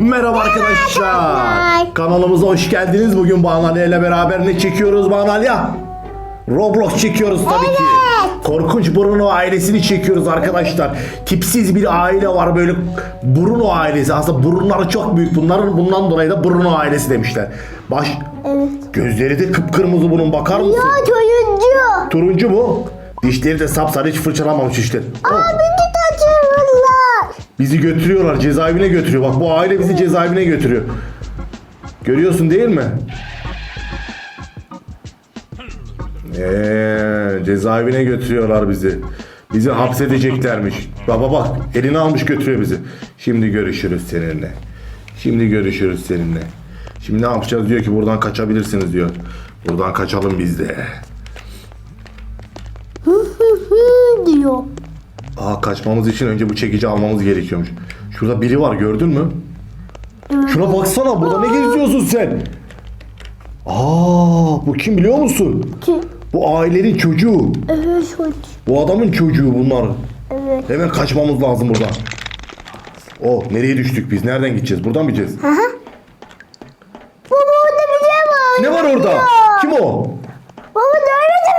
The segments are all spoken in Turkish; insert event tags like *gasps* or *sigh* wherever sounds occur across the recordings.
Merhaba arkadaşlar. Kanalımıza hoş geldiniz. Bugün Banalya ile beraber ne çekiyoruz Banalya? Roblox çekiyoruz tabii ki. Evet. Korkunç Bruno ailesini çekiyoruz arkadaşlar. Tipsiz bir aile var böyle Bruno ailesi. Aslında burunları çok büyük. Bunların bundan dolayı da Bruno ailesi demişler. Baş Evet. gözleri de kıpkırmızı bunun bakar mısın? Ya turuncu. Turuncu mu? Dişleri de sapsarı hiç fırçalamamış dişler. Oh. Aa kaçırırlar. Bizi götürüyorlar cezaevine götürüyor. Bak bu aile bizi cezaevine götürüyor. Görüyorsun değil mi? Ee, cezaevine götürüyorlar bizi. Bizi hapsedeceklermiş. Baba bak elini almış götürüyor bizi. Şimdi görüşürüz seninle. Şimdi görüşürüz seninle. Şimdi ne yapacağız diyor ki buradan kaçabilirsiniz diyor. Buradan kaçalım biz de. Hı hı hı diyor. Aa kaçmamız için önce bu çekici almamız gerekiyormuş. Şurada biri var gördün mü? Şuna baksana burada ne geziyorsun sen? Aa bu kim biliyor musun? Ki, Bu ailenin çocuğu. evet çocuk. Bu adamın çocuğu bunlar. Evet. Hemen kaçmamız lazım buradan. Oh nereye düştük biz? Nereden gideceğiz? Buradan mı gideceğiz? Baba orada bir şey var. Ne var orada? Kim o? Baba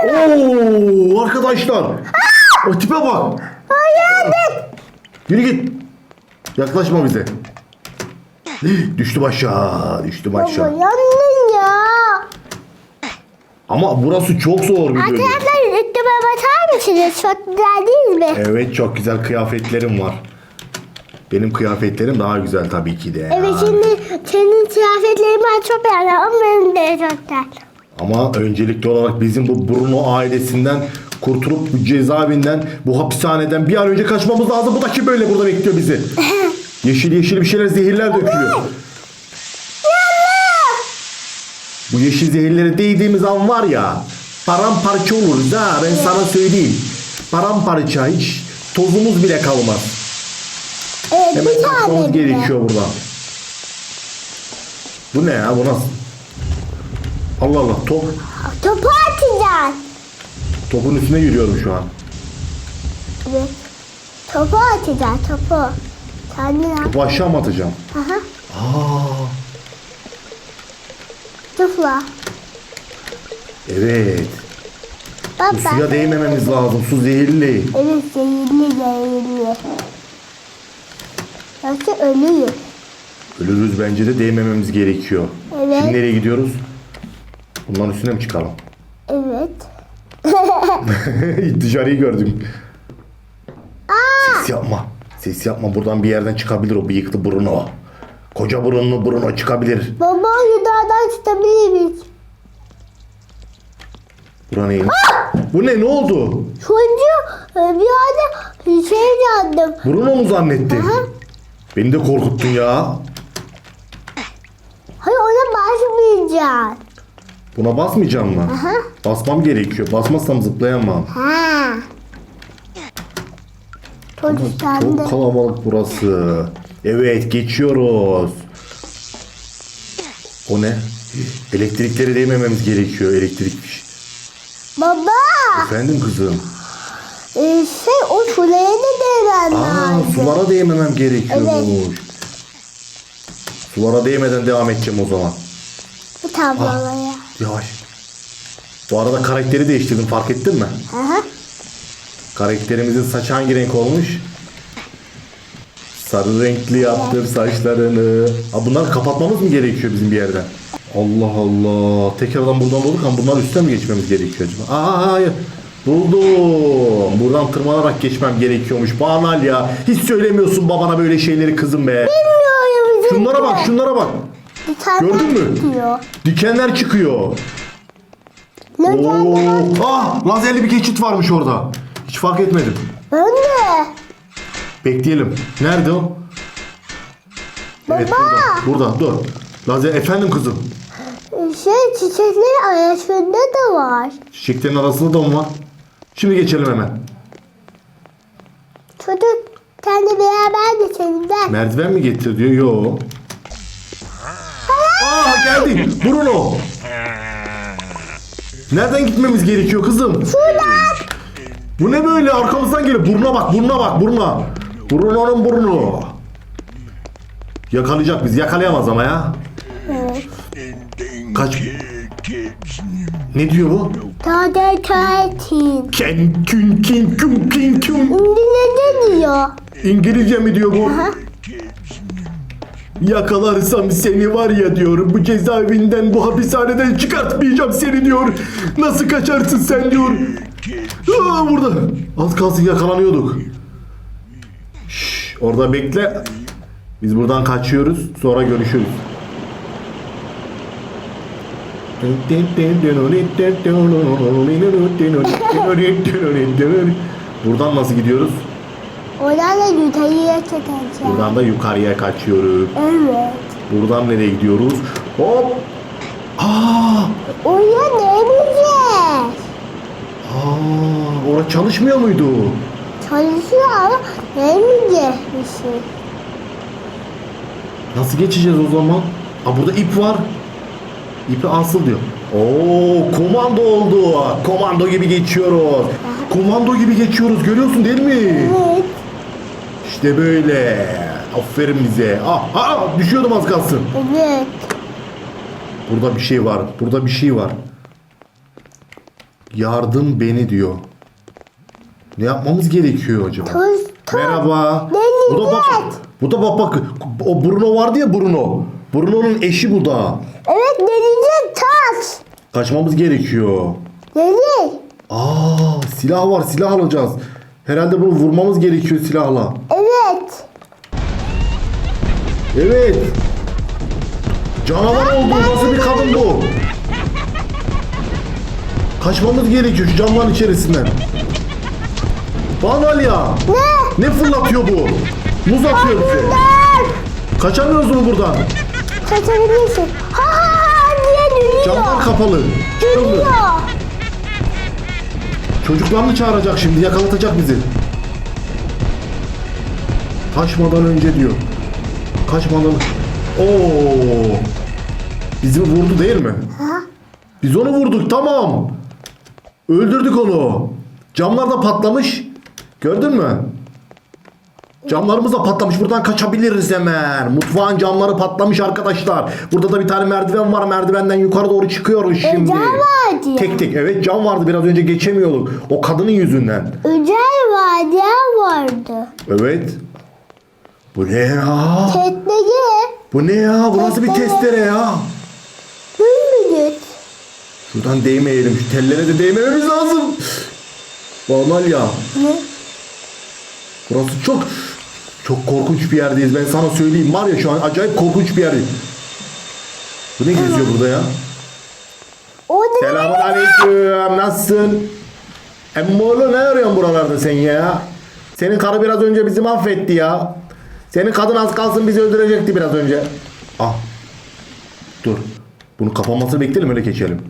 nerede? Oo arkadaşlar. O tipe bak. Yürü git. Yaklaşma bize. *gasps* Düştüm aşağı. Düştüm Baba aşağı. yandın ya. Ama burası çok zor bir bölüm. Arkadaşlar üstüme bakar mısınız? Çok güzel değil mi? Evet çok güzel kıyafetlerim var. Benim kıyafetlerim daha güzel tabii ki de. Evet şimdi senin kıyafetlerin ben çok beğendim ama benim de çok güzel. Ama öncelikli olarak bizim bu Bruno ailesinden kurtulup bu cezaevinden, bu hapishaneden bir an önce kaçmamız lazım. Bu da kim böyle burada bekliyor bizi? *laughs* yeşil yeşil bir şeyler zehirler dökülüyor. Bu yeşil zehirlere değdiğimiz an var ya paramparça oluruz ha ben sana söyleyeyim. Paramparça hiç tozumuz bile kalmaz. Evet Hemen kaçmamız gerekiyor buradan. Bu ne ya bu nasıl? Allah Allah top. Topu atacaksın. Topun üstüne yürüyorum şu an. Evet. Topu atacaksın topu. Kendin at. Topu aşağı mı atacağım? Aha. Aa, Tıfla. evet. Bak Bu suya değmememiz lazım. Su zehirli. Evet zehirli zehirli. Yoksa ölüyor. Ölürüz bence de değmememiz gerekiyor. Evet. Şimdi nereye gidiyoruz? Bunların üstüne mi çıkalım? Evet. *laughs* Dışarıyı gördüm. Ses yapma. Ses yapma. Buradan bir yerden çıkabilir o bıyıklı Bruno. Koca burunlu Bruno çıkabilir. Baba yukarıdan çıkabiliriz. Bura neymiş? Bu ne? Ne oldu? Çocuğu e, bir anda şey yandım. Bruno mu zannettin? Aha. Beni de korkuttun ya. Hayır ona basmayacaksın. Buna basmayacağım mı? Aha. Basmam gerekiyor. Basmazsam zıplayamam. Ha. Çocuk sende. Çok kalabalık burası. Evet geçiyoruz. O ne? Elektrikleri değmememiz gerekiyor. Elektrik. Baba. Efendim kızım. E, şey o şuraya da değmen Aa, lazım. sulara değmemem gerekiyormuş. Sulara değmeden devam edeceğim o zaman. Bu tabloya. Yavaş. Bu arada karakteri değiştirdim fark ettin mi? Aha. Karakterimizin saçı hangi renk olmuş? Sarı renkli yaptım saçlarını. Aa, bunları kapatmamız mı gerekiyor bizim bir yerden? Allah Allah. Tekrardan buradan bulduk ama bunlar üstten mi geçmemiz gerekiyor acaba? Aa hayır. Buldum. Buradan tırmanarak geçmem gerekiyormuş. Banal ya. Hiç söylemiyorsun babana böyle şeyleri kızım be. Bilmiyorum. Şunlara bak şunlara bak. Tane Gördün mü? Diyor. Dikenler çıkıyor. Oo. Ah lazerli bir geçit varmış orada. Hiç fark etmedim. Ben de. Bekleyelim. Nerede o? Evet Baba. burada. Burada dur. Lazer efendim kızım. Şey çiçeklerin arasında da var. Çiçeklerin arasında da mı var? Şimdi geçelim hemen. Çocuk sen de beraber geçelim. Merdiven mi getir diyor. Yo. Aa geldi. Bruno. Nereden gitmemiz gerekiyor kızım? Şuradan. Bu ne böyle arkamızdan geliyor. Buruna bak, buruna bak, buruna. Bruno'nun burnu. Yakalayacak bizi. Yakalayamaz ama ya. Evet. Kaç. Ne diyor bu? Tade tatil. Ken kün kin kün kin kün. İngilizce diyor. İngilizce mi diyor bu? Aha. Yakalarsam seni var ya diyor. Bu cezaevinden, bu hapishaneden çıkartmayacağım seni diyor. Nasıl kaçarsın sen diyor. Aa, burada. Az kalsın yakalanıyorduk. Şş, orada bekle. Biz buradan kaçıyoruz. Sonra görüşürüz. Buradan nasıl gidiyoruz? Oradan da yukarıya çekeceğim. Buradan da yukarıya kaçıyoruz. Evet. Buradan nereye gidiyoruz? Hop! Aa! Oraya ne yapacağız? Aa! Orada çalışmıyor muydu? Çalışıyor ama ne şey? Nasıl geçeceğiz o zaman? Aa burada ip var. İpi asıl diyor. Oo, komando oldu. Komando gibi geçiyoruz. Komando gibi geçiyoruz. Görüyorsun değil mi? Evet. İşte böyle. Aferin bize. Ah, ah, düşüyordum az kalsın. Evet. Burada bir şey var. Burada bir şey var. Yardım beni diyor. Ne yapmamız gerekiyor acaba? Toz, toz. Merhaba. Bu da bak. Bu da bak bak. O Bruno vardı ya Bruno. Bruno'nun eşi bu da. Evet deneyeceğiz taş. Kaçmamız gerekiyor. Deney. Aa, silah var. Silah alacağız. Herhalde bunu vurmamız gerekiyor silahla. Evet. Evet. Canavar oldu. Nasıl bir kadın bu? Kaçmamız gerekiyor şu camların içerisinden. Banal ya. Ne? Ne fırlatıyor bu? Muz atıyor bize. Kaçamıyoruz mu buradan? Kaçabilirsin. Ha ha ha diye dönüyor. Camlar kapalı. Dönüyor. Çocuklarını çağıracak şimdi yakalatacak bizi. Kaçmadan önce diyor. Kaçmadan. Oo. Bizi vurdu değil mi? Ha? Biz onu vurduk tamam. Öldürdük onu. Camlar da patlamış. Gördün mü? Camlarımız da patlamış. Buradan kaçabiliriz hemen. Mutfağın camları patlamış arkadaşlar. Burada da bir tane merdiven var. Merdivenden yukarı doğru çıkıyoruz şimdi. cam vardı ya. Tek tek. Evet cam vardı. Biraz önce geçemiyorduk. O kadının yüzünden. Özel vadiye vardı. Evet. Bu ne ya? Tekneye. Bu ne ya? Bu nasıl bir testere ya? Hürmüdüt. Şuradan değmeyelim. Şu tellere de değmememiz lazım. Normal ya. Ne? Burası çok çok korkunç bir yerdeyiz. Ben sana söyleyeyim. Var ya şu an acayip korkunç bir yerdeyiz. Bu ne geziyor burada ya? O ne? Selamun aleyküm. Nasılsın? Emmoğlu ne arıyorsun buralarda sen ya? Senin karı biraz önce bizi mahvetti ya. Senin kadın az kalsın bizi öldürecekti biraz önce. Ah. Dur. Bunun kapanmasını bekleyelim öyle geçelim.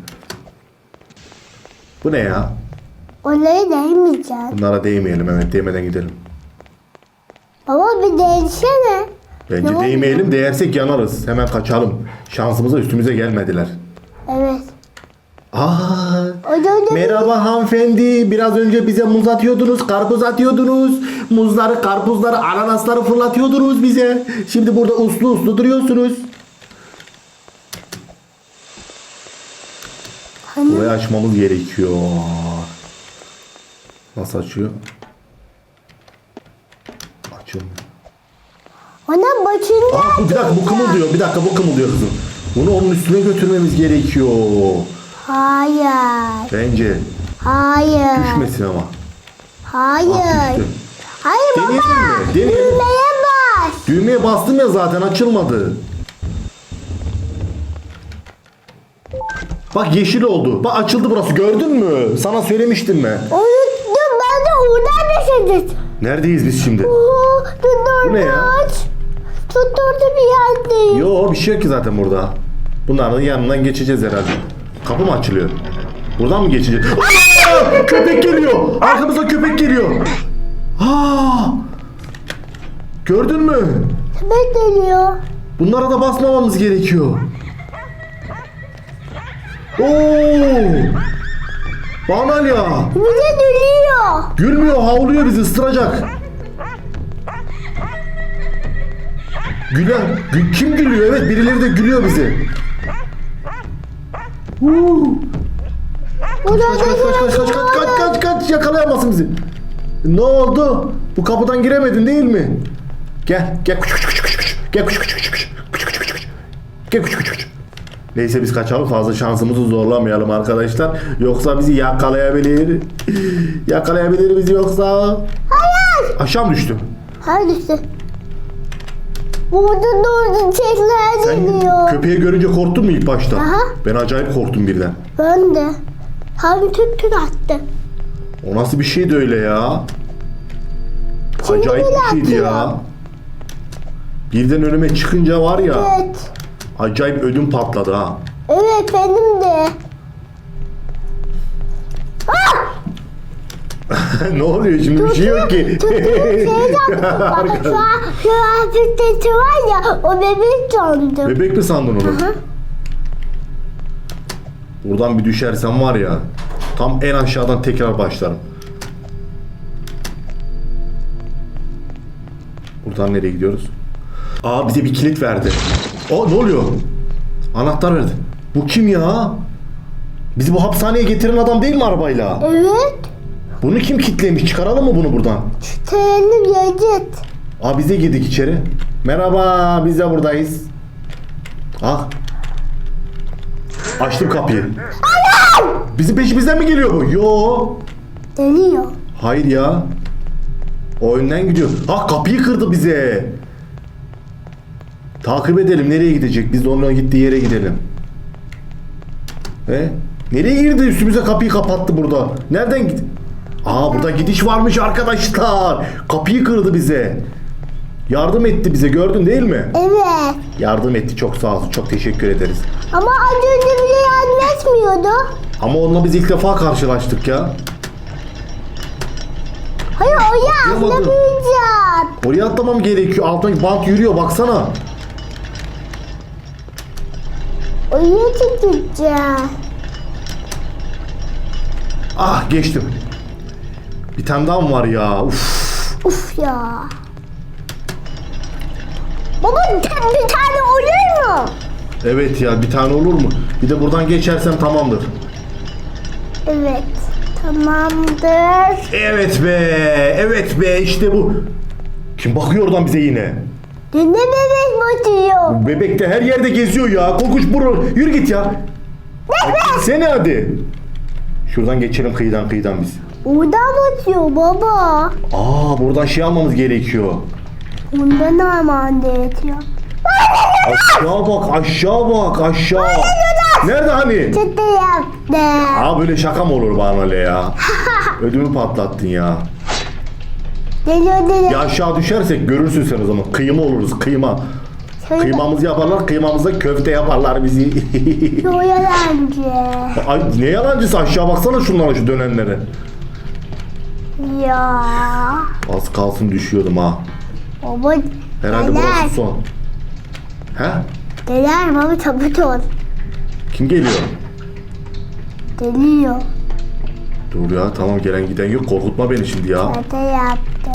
Bu ne ya? Onları değmeyeceğim. Bunlara değmeyelim evet değmeden gidelim. Baba bir değişsene. Bence Ne oldu? değmeyelim değersek yanarız. Hemen kaçalım. Şansımıza üstümüze gelmediler. Evet. Aa, da merhaba hanımefendi. Biraz önce bize muz atıyordunuz, karpuz atıyordunuz. Muzları, karpuzları, ananasları fırlatıyordunuz bize. Şimdi burada uslu uslu duruyorsunuz. Hani Burayı açmamız gerekiyor. Nasıl açıyor? Açılmıyor. ona başında. Aa, bu, bir dakika bu kımıldıyor. Bir dakika bu kımıldıyor kızım. Bunu onun üstüne götürmemiz gerekiyor. Hayır. Bence. Hayır. Düşmesin ama. Hayır. Ah, düştü. Hayır baba. Mi? Deneyelim. Düğmeye bas. Düğmeye bastım ya zaten açılmadı. Bak yeşil oldu. Bak açıldı burası gördün mü? Sana söylemiştim ben. Unuttum ben de oradan düşeceğiz. Neredeyiz biz şimdi? Oo. Bu ne ya? Tutturdu bir yerde. Yo bir şey yok ki zaten burada. Bunların yanından geçeceğiz herhalde. Kapı mı açılıyor? Buradan mı geçeceğiz? Aa! Köpek geliyor. Arkamızda köpek geliyor. Aa! Gördün mü? Köpek geliyor. Bunlara da basmamamız gerekiyor. Oo! Banal ya. Bize dönüyor. Gülmüyor, havlıyor bizi ısıracak. Gülen. Gü- kim gülüyor? Evet birileri de gülüyor bize. Huu. Burada Kaç kaç kaç kaç kaç kaç kaç kaç yakalayamazsın bizi. Ne oldu? Bu kapıdan giremedin değil mi? Gel gel kuş kuş kuş kuş kuş. Gel kuş kuş kuş kuş. Kuş kuş kuş kuş. Gel kuş kuş kuş. Neyse biz kaçalım fazla şansımızı zorlamayalım arkadaşlar. Yoksa bizi yakalayabilir. Yakalayabilir bizi yoksa. Hayır. Aşağı mı düştüm? Hangisi? Burada doğru çekler Sen geliyor. köpeği görünce korktun mu ilk başta? Aha. Ben acayip korktum birden. Ben de. Hem tüt tüt attı. O nasıl bir şeydi öyle ya? Şimdi Acayip bir şeydi atıyor. ya. Birden önüme çıkınca var ya. Evet. Acayip ödüm patladı ha. Evet benim de. *laughs* ne oluyor şimdi bir şey yok ki. Şey *laughs* şu an şu an var ya o bebek sandım. Bebek mi sandın onu? Buradan bir düşersem var ya. Tam en aşağıdan tekrar başlarım. Buradan nereye gidiyoruz? Aa bize bir kilit verdi. Aa ne oluyor? Anahtar verdi. Bu kim ya? Bizi bu hapishaneye getiren adam değil mi arabayla? Evet. Bunu kim kitlemiş? Çıkaralım mı bunu buradan? Treni yiyecek. Aa biz de girdik içeri. Merhaba biz de buradayız. Ah. Açtım kapıyı. Bizim peşimizden mi geliyor bu? Yo. Deniyor. Hayır ya. O önden gidiyor. Ah kapıyı kırdı bize. Takip edelim nereye gidecek? Biz de onun gittiği yere gidelim. He? Nereye girdi? Üstümüze kapıyı kapattı burada. Nereden git? Aa burada gidiş varmış arkadaşlar. Kapıyı kırdı bize. Yardım etti bize gördün değil mi? Evet. Yardım etti çok sağ olsun. Çok teşekkür ederiz. Ama az önce bize yardım etmiyordu. Ama onunla biz ilk defa karşılaştık ya. Hayır o ya Yapamadım. atlamayacağım. Oraya atlamam gerekiyor. Alttan bant yürüyor baksana. Oraya çıkacağım. Ah geçtim. Bir tane daha mı var ya? Uf. Uf ya. Baba tane, bir tane olur mu? Evet ya bir tane olur mu? Bir de buradan geçersem tamamdır. Evet. Tamamdır. Evet be. Evet be işte bu. Kim bakıyor oradan bize yine? Ne bebek batıyor? Bu bebek de her yerde geziyor ya. Korkunç buru. Yürü git ya. Seni hadi. Şuradan geçelim kıyıdan kıyıdan biz. Oradan batıyor baba. Aa buradan şey almamız gerekiyor. Ondan aman yetiyor. Aşağı bak aşağı bak aşağı. Nerede hani? Çıtı yaptı. Aa böyle şaka mı olur bana öyle ya? *laughs* Ödümü patlattın ya. Geliyor geliyor. Ya aşağı düşersek görürsün sen o zaman. Kıyma oluruz kıyma. Şöyle- Kıymamızı yaparlar, kıymamızda köfte yaparlar bizi. Şu yalancı. Ay ne yalancısı aşağı baksana şunlara şu dönenlere. Ya. Az kalsın düşüyordum ha. Baba. Herhalde neler? burası son. He? Neler baba çabuk ol. Kim geliyor? Geliyor. Dur ya tamam gelen giden yok korkutma beni şimdi ya. Şaka yaptı.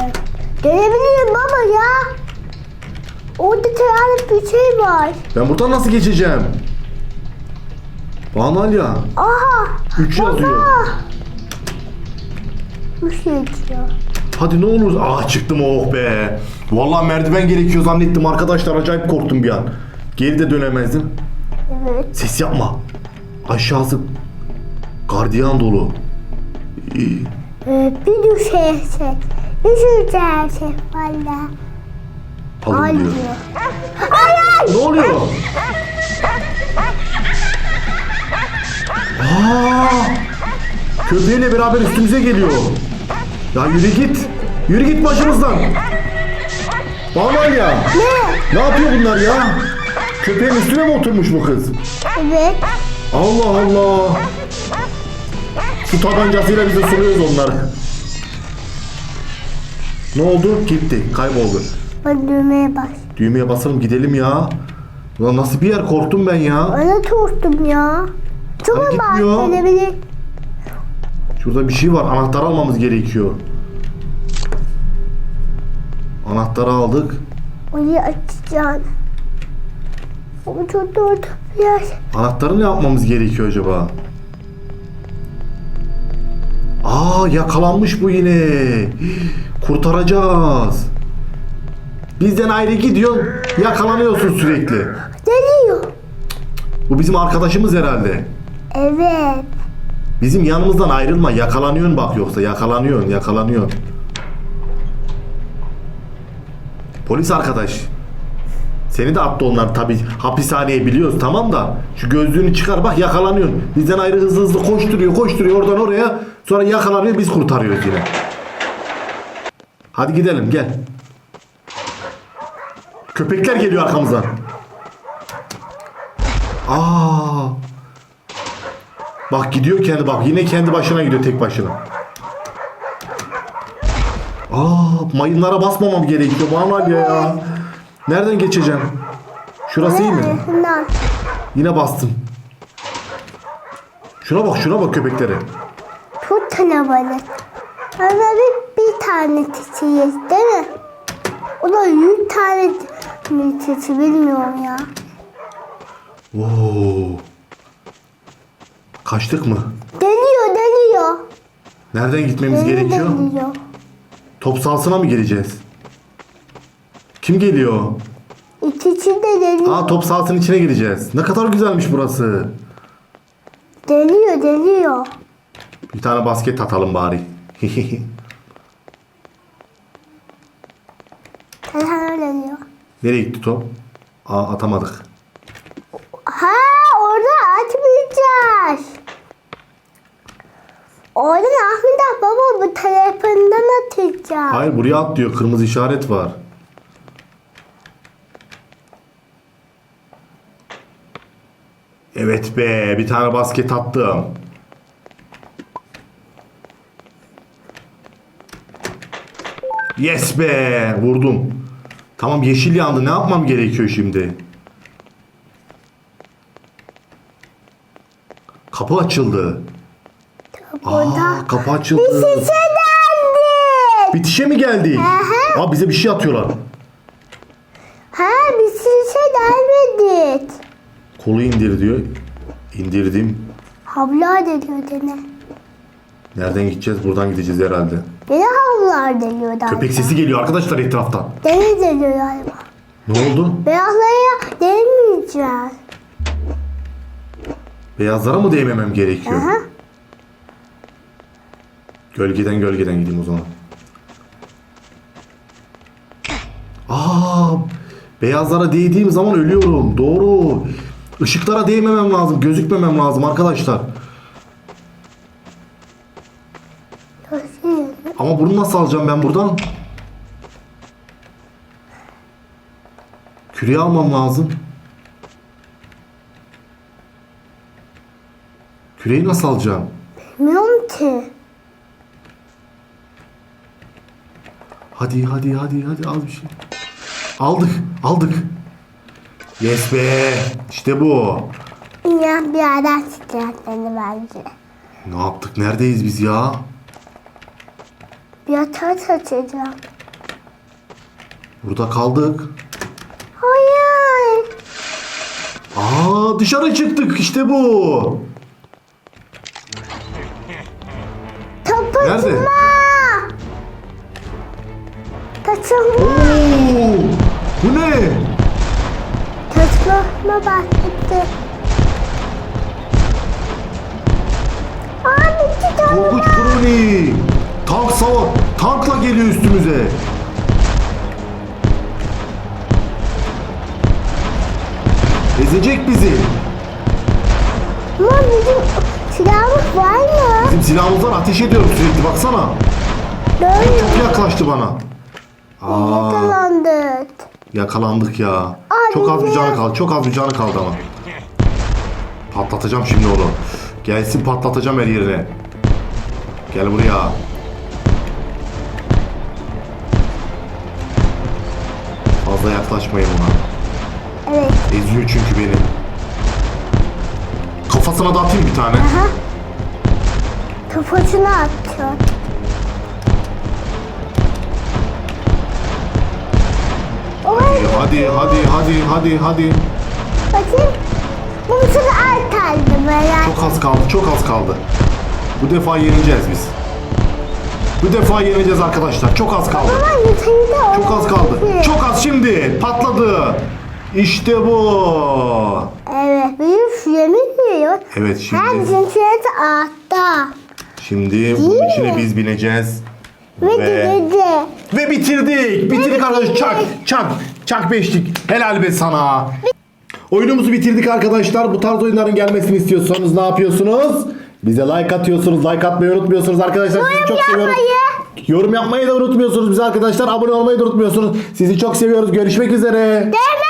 Gelebilirim baba ya. Orada tane bir şey var. Ben buradan nasıl geçeceğim? Bana ya. Aha. 3 yazıyor. Şey diyor. Hadi ne olur. Ah çıktım oh be. Vallahi merdiven gerekiyor zannettim arkadaşlar. Acayip korktum bir an. Geri de dönemezdim. Evet. Ses yapma. Aşağısı gardiyan dolu. İyi. Ee, bir düşersek. Bir düşersek valla. Alın Ay diyor. diyor. Ay ay. Ne oluyor? Köpeğiyle beraber üstümüze geliyor. Ya yürü git. Yürü git başımızdan. Bana ya. Ne? Ne yapıyor bunlar ya? Köpeğin üstüne mi oturmuş bu kız? Evet. Allah Allah. Su tabancasıyla bize suluyoruz onları. Ne oldu? Gitti. Kayboldu. Ben düğmeye bas. Düğmeye basalım gidelim ya. Ulan nasıl bir yer korktum ben ya. Bana tuttum ya. Çok Hadi gitmiyor. gelebilir. Şurada bir şey var. Anahtar almamız gerekiyor. Anahtarı aldık. Onu açacaksın. O çok doğru biraz. Anahtarı ne yapmamız gerekiyor acaba? Aa yakalanmış bu yine. Kurtaracağız. Bizden ayrı gidiyor, yakalanıyorsun sürekli. Geliyor. Bu bizim arkadaşımız herhalde. Evet. Bizim yanımızdan ayrılma, yakalanıyorsun bak yoksa yakalanıyorsun, yakalanıyorsun. Polis arkadaş. Seni de attı onlar tabi hapishaneye biliyoruz tamam da şu gözlüğünü çıkar bak yakalanıyorsun. Bizden ayrı hızlı hızlı koşturuyor koşturuyor oradan oraya sonra yakalanıyor biz kurtarıyoruz yine. Hadi gidelim gel. Köpekler geliyor arkamızdan. Aa. Bak gidiyor kendi bak yine kendi başına gidiyor tek başına. Aa mayınlara basmamam gerekiyor Manuel ya. Nereden geçeceğim? Şurası iyi mi? Şundan. Yine bastım. Şuna bak şuna bak köpeklere. Çok kalabalık. Ama bir, bir tane çiçeğiz değil mi? O da yüz tane mi çiçeği bilmiyorum ya. Oo. Kaçtık mı? Dönüyor dönüyor. Nereden gitmemiz Dönüyor gerekiyor? dönüyor. Top sahasına mı geleceğiz? Kim geliyor? İkisi de dönüyor. Aa top sahasının içine gireceğiz. Ne kadar güzelmiş burası. Dönüyor dönüyor. Bir tane basket atalım bari. *laughs* Telefon dönüyor. Nereye gitti top? Aa atamadık. Ha orada açmayacağız. Oradan aklında baba bu telefondan atacağım. Hayır buraya at diyor. Kırmızı işaret var. Evet be bir tane basket attım. Yes be vurdum. Tamam yeşil yandı ne yapmam gerekiyor şimdi? Kapı açıldı. Burada. Aa, kapı açıldı. Bir şişe geldi. Bitişe mi geldik? Aha. Aa bize bir şey atıyorlar. Ha bir şişe gelmedi. Kolu indir diyor. İndirdim. Havlar deniyor dene. Nereden gideceğiz? Buradan gideceğiz herhalde. Yine havlar deniyor galiba. Köpek sesi geliyor arkadaşlar etraftan. Deniz deniyor galiba. Ne oldu? Beyazlara değmeyeceğiz. Beyazlara mı değmemem gerekiyor? Aha. Gölgeden gölgeden gideyim o zaman. Aa, beyazlara değdiğim zaman ölüyorum. Doğru. Işıklara değmemem lazım. Gözükmemem lazım arkadaşlar. Ama bunu nasıl alacağım ben buradan? Küreği almam lazım. Küreği nasıl alacağım? Bilmiyorum ki. Hadi hadi hadi hadi al bir şey. Aldık aldık. Yes be işte bu. Yine bir çıkacak beni bence. Ne yaptık neredeyiz biz ya? Bir yatağı açacağım. Burada kaldık. Hayır. Aa dışarı çıktık işte bu. Topu Nerede? Oo, bu ne? Kaçırma bahsetti. Abi iki tane Korkunç Bruni. Tank sava tankla geliyor üstümüze. Ezecek bizi. Ama bizim silahımız var mı? Bizim silahımızdan ateş ediyorum sürekli baksana. Böyle Çok yaklaştı bana. Aa, yakalandık. yakalandık ya. Çok az bir canı kaldı. Çok az bir canı kaldı ama. Patlatacağım şimdi onu. Gelsin patlatacağım her yerine. Gel buraya. Fazla yaklaşmayın ona. Evet. Eziyor çünkü beni. Kafasına da atayım bir tane. Aha. Kafasına atıyor. Oy, Hadi hadi hadi hadi hadi. bakayım. Bu sefer alt kaldı merak. Çok az kaldı çok az kaldı. Bu defa yeneceğiz biz. Bu defa yeneceğiz arkadaşlar. Çok az kaldı. Yukarıda Çok az kaldı. Çok az şimdi. Patladı. İşte bu. Evet, benim süremi diyor. Evet şimdi. Hem cinsiyyeti altta. Şimdi bunun içine biz bineceğiz. Ve Ve, gidece. Ve bitirdik. Bitirdik arkadaşlar. Çak çak. Çak beşlik. Helal be sana. Oyunumuzu bitirdik arkadaşlar. Bu tarz oyunların gelmesini istiyorsanız ne yapıyorsunuz? Bize like atıyorsunuz. Like atmayı unutmuyorsunuz arkadaşlar. Sizi çok seviyoruz. Yorum yapmayı da unutmuyorsunuz bize arkadaşlar. Abone olmayı da unutmuyorsunuz. Sizi çok seviyoruz. Görüşmek üzere. Deme